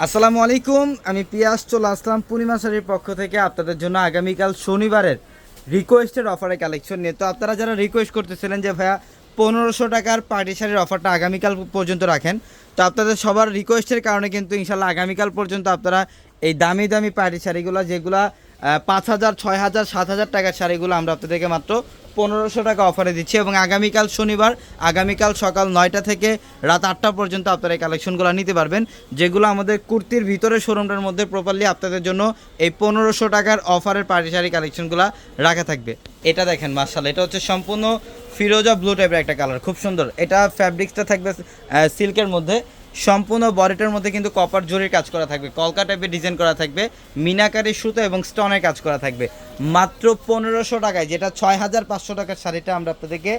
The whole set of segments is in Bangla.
আসসালামু আলাইকুম, আমি পিয়াস, চলে আসলাম পূর্ণিমা শাড়ির পক্ষ থেকে আপনাদের জন্য আগামীকাল শনিবারের রিকোয়েস্টের অফারের কালেকশন নিয়ে। তো আপনারা যারা রিকোয়েস্ট করতেছিলেন যে ভাইয়া পনেরোশো টাকার পার্টি শাড়ির অফারটা আগামীকাল পর্যন্ত রাখেন, তো আপনাদের সবার রিকোয়েস্টের কারণে কিন্তু ইনশাল্লাহ আগামীকাল পর্যন্ত আপনারা এই দামি দামি পার্টি শাড়িগুলো, যেগুলো পাঁচ হাজার, ছয় হাজার, সাত হাজার টাকার শাড়িগুলো আমরা আপনাদেরকে মাত্র পনেরোশো টাকা অফারে দিচ্ছি এবং আগামীকাল শনিবার, আগামীকাল সকাল নয়টা থেকে রাত আটটা পর্যন্ত আপনারা এই কালেকশনগুলো নিতে পারবেন, যেগুলো আমাদের কুর্তির ভিতরে শোরুমটার মধ্যে প্রপারলি আপনাদের জন্য এই পনেরোশো টাকার অফারের শাড়ি কালেকশনগুলো রাখা থাকবে। এটা দেখেন মার্শাল এটা হচ্ছে সম্পূর্ণ ফিরোজা ব্লু টাইপের একটা কালার খুব সুন্দর। এটা ফ্যাব্রিক্সটা থাকবে সিল্কের মধ্যে। সম্পূর্ণ বডিটার মধ্যে কিন্তু কপার জরির কাজ করা থাকবে, কলকা টাইপের ডিজাইন করা থাকবে, মিনাকারি সুতো এবং স্টনের কাজ করা থাকবে। মাত্র পনেরোশো টাকায়, যেটা ছয় হাজার পাঁচশো টাকার শাড়িটা আমরা আপনাদেরকে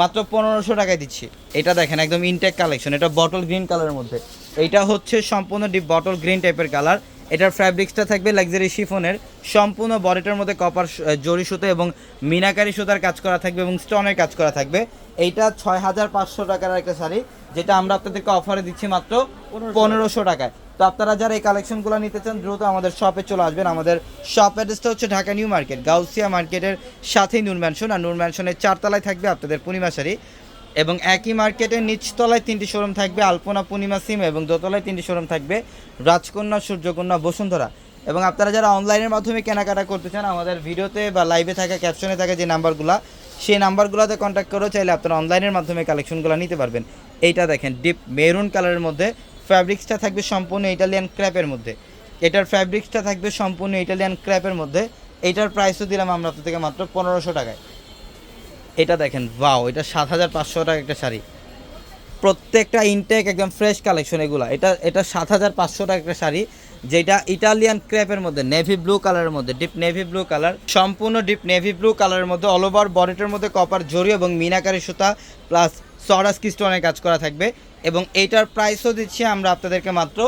মাত্র পনেরোশো টাকায় দিচ্ছি। এটা দেখেন একদম ইনটেক কালেকশন এটা বটল গ্রিন কালারের মধ্যে। এটা হচ্ছে সম্পূর্ণ ডিপ বটল গ্রিন টাইপের কালার এটার ফ্যাব্রিক্সটা থাকবে লাক্সারি শিফনের সম্পূর্ণ বডিটার মধ্যে কপার জরি সুতো এবং মিনাকারি সুতার কাজ করা থাকবে এবং স্টোনের কাজ করা থাকবে। এইটা ছয় হাজার পাঁচশো টাকার একটা শাড়ি যেটা আমরা আপনাদেরকে অফারে দিচ্ছি মাত্র পনেরোশো। টাকায়। তো আপনারা যারা এই কালেকশনগুলো নিতে চান দ্রুত আমাদের শপে চলে আসবেন। আমাদের শপ অ্যাড্রেসটা হচ্ছে ঢাকা নিউ মার্কেট গাউসিয়া মার্কেটের সাথেই নূর ম্যানশন আর নূর ম্যানশনের চারতলায় থাকবে আপনাদের পূর্ণিমা শাড়ি। এবং একই মার্কেটের নিচতলায় তিনটি শোরুম থাকবে আলপনা, পূর্ণিমা সিম এবং দোতলায় তিনটি শোরুম থাকবে রাজকন্যা, সূর্যকন্যা, বসুন্ধরা। এবং আপনারা যারা অনলাইনের মাধ্যমে কেনাকাটা করতে চান, আমাদের ভিডিওতে বা লাইভে থাকা ক্যাপশনে থাকা যে নাম্বারগুলো, সেই নাম্বারগুলোতে কন্ট্যাক্ট করেও চাইলে আপনারা অনলাইনের মাধ্যমে কালেকশনগুলো নিতে পারবেন। এইটা দেখেন ডিপ মেরুন কালারের মধ্যে ফ্যাব্রিক্সটা থাকবে সম্পূর্ণ ইটালিয়ান ক্র্যাপের মধ্যে। এটার ফ্যাব্রিক্সটা থাকবে সম্পূর্ণ ইটালিয়ান ক্র্যাপের মধ্যে। এটার প্রাইসও দিলাম আমরা থেকে মাত্র পনেরোশো টাকায়। এটা দেখেন বাও এটা সাত হাজার পাঁচশো টাকা একটা শাড়ি। প্রত্যেকটা ইনটেক একদম ফ্রেশ কালেকশন এগুলো। এটা এটা সাত হাজার পাঁচশো টাকা একটা শাড়ি যেটা ইটালিয়ান ক্র্যাপের মধ্যে নেভি ব্লু কালারের মধ্যে ডিপ নেভি ব্লু কালার সম্পূর্ণ ডিপ নেভি ব্লু কালারের মধ্যে অল ওভার বডিটার মধ্যে কপার জরি এবং মিনাকারি সুতা প্লাস সরাস স্টোনের কাজ করা থাকবে। এবং এইটার প্রাইসও দিচ্ছি আমরা আপনাদেরকে মাত্র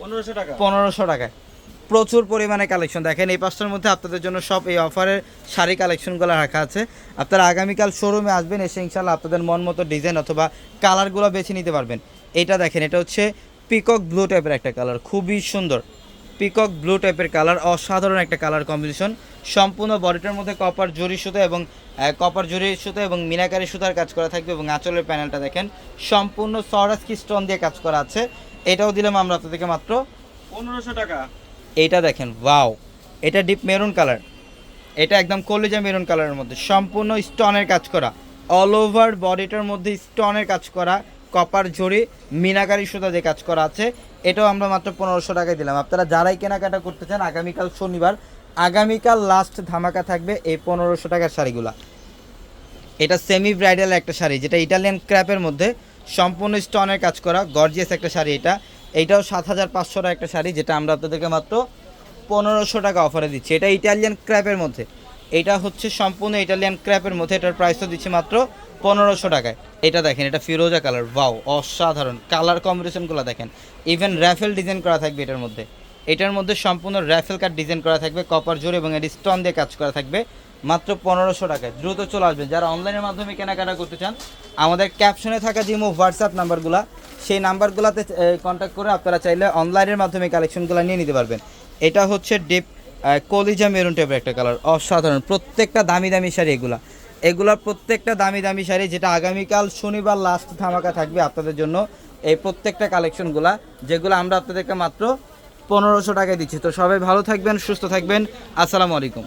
পনেরোশো টাকা। পনেরোশো টাকায়। প্রচুর পরিমাণে কালেকশন দেখেন এই পাঁচটার মধ্যে আপনাদের জন্য সব এই অফারের শাড়ি কালেকশনগুলো রাখা আছে। আপনারা আগামীকাল শোরুমে আসবেন, এসে ইনশাল্লাহ আপনাদের মন মতো ডিজাইন অথবা কালারগুলো বেছে নিতে পারবেন। এটা দেখেন, এটা হচ্ছে পিকক ব্লু টাইপের একটা কালার খুবই সুন্দর। পিকক ব্লু টাইপের কালার অসাধারণ একটা কালার কম্বিনেশন সম্পূর্ণ বডিটার মধ্যে কপার জরি সুতো এবং কপার জরি সুতো এবং মিনাকারি সুতার কাজ করা থাকবে এবং আঁচলের প্যানেলটা দেখেন, সম্পূর্ণ সরাসকি স্টোন দিয়ে কাজ করা আছে। এটাও দিলাম আমরা আপনাদেরকে মাত্র পনেরোশো টাকা। এইটা দেখেন, ওয়াও। এটা ডিপ মেরুন কালার এটা একদম কলিজা মেরুন কালারের মধ্যে। সম্পূর্ণ স্টোনের কাজ করা। অল ওভার বডিটার মধ্যে স্টোনের কাজ করা। কপার জড়ি মিনাকারি সুতা দিয়ে কাজ করা আছে। এটাও আমরা মাত্র পনেরোশো টাকায় দিলাম। আপনারা যারাই কেনাকাটা করতে চান, আগামীকাল শনিবার, আগামীকাল লাস্ট ধামাকা থাকবে এই পনেরোশো টাকার শাড়িগুলা। এটা সেমি ব্রাইডাল একটা শাড়ি, যেটা ইটালিয়ান ক্র্যাপের মধ্যে সম্পূর্ণ স্টোনের কাজ করা। গর্জিয়াস একটা শাড়ি এটা। এইটাও সাত হাজার পাঁচশো একটা শাড়ি, যেটা আমরা আপনাদেরকে মাত্র পনেরোশো টাকা অফারে দিচ্ছি। এটা ইটালিয়ান ক্র্যাপের মধ্যে। এটা হচ্ছে সম্পূর্ণ ইটালিয়ান ক্র্যাপের মধ্যে, এটার প্রাইসও দিচ্ছি মাত্র পনেরোশো টাকায়। এটা দেখেন, এটা ফিরোজা কালার বাও অসাধারণ। কালার কম্বিনেশনগুলো দেখেন। ইভেন র্যাফেল ডিজাইন করা থাকবে এটার মধ্যে। এটার মধ্যে সম্পূর্ণ র্যাফেল কাট ডিজাইন করা থাকবে কপার জোর এবং এটি স্টোন দিয়ে কাজ করা থাকবে। মাত্র পনেরোশো টাকায়। দ্রুত চলে আসবেন। যারা অনলাইনের মাধ্যমে কেনাকাটা করতে চান, আমাদের ক্যাপশনে থাকা যে হোয়াটসঅ্যাপ নাম্বারগুলো, সেই নাম্বারগুলোতে কন্ট্যাক্ট করে আপনারা চাইলে অনলাইনের মাধ্যমে কালেকশনগুলো নিয়ে নিতে পারবেন। এটা হচ্ছে ডিপ কলিজা মেরুন টাইপের একটা কালার অসাধারণ। প্রত্যেকটা দামি দামি শাড়ি এগুলা। এগুলা প্রত্যেকটা দামি দামি শাড়ি যেটা আগামীকাল শনিবার লাস্ট ধামাকা থাকবে আপনাদের জন্য, এই প্রত্যেকটা কালেকশনগুলা, যেগুলো আমরা আপনাদেরকে মাত্র পনেরোশো টাকায় দিচ্ছি। তো সবাই ভালো থাকবেন, সুস্থ থাকবেন। আসসালামু আলাইকুম।